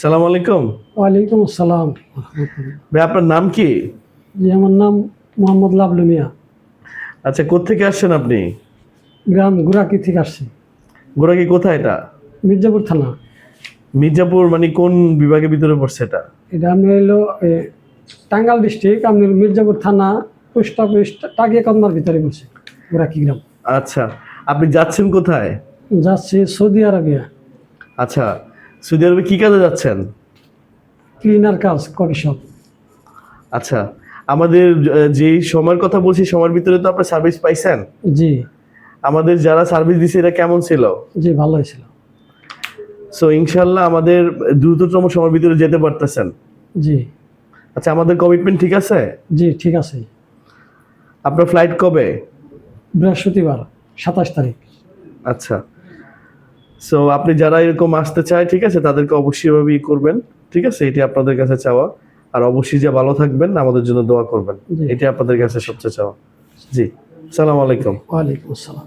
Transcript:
সালাম আলাইকুম। ওয়ালাইকুম আসসালাম। ভাই আপনার নাম কি? জি আমার নাম মোহাম্মদ লাবলু মিয়া। আচ্ছা কোত্থেকে আসছেন আপনি? গ্রাম গুরাকি থেকে আসছি। গোড়াকি কোথায় এটা? মির্জাপুর থানা। মির্জাপুর মানে কোন বিভাগের ভিতরে পড়ছে এটা? এটা আমি হইল এ, টাঙ্গাইল ডিস্ট্রিক্ট আমি মির্জাপুর থানা পোস্ট অফিস টাকিয়া কন্যার ভিতরে বলছি গুরাকি গ্রাম। আচ্ছা আপনি যাচ্ছেন কোথায়? যাচ্ছি সৌদি আরবিয়া। আচ্ছা সৌদি আরবে কি কাজে যাচ্ছেন? ক্লিনার কাজ কফি শপ আচ্ছা আমাদের যেই সময়ের কথা বলছি সময়ের ভিতরে তো আপনার সার্ভিস পাইছেন? জি। আমাদের যারা সার্ভিস দিছে এটা কেমন ছিল? জি ভালো হয়েছিল সো ইনশাল্লাহ আমাদের দ্রুততম সময়ের ভিতরে যেতে পারতেছেন। জি। আচ্ছা আমাদের কমিটমেন্ট ঠিক আছে? জি ঠিক আছে। আপনার ফ্লাইট কবে? বৃহস্পতিবার সাতাশ তারিখ। আচ্ছা। সো আপনি যারা এরকম আসতে চায় ঠিক আছে তাদেরকে অবশ্যইভাবে ইয়ে করবেন ঠিক আছে এটি আপনাদের কাছে চাওয়া। আর অবশ্যই যে ভালো থাকবেন আমাদের জন্য দোয়া করবেন। এটি আপনাদের কাছে সবচেয়ে চাওয়া। জি সালাম আলাইকুম। ওয়ালাইকুম আসসালাম।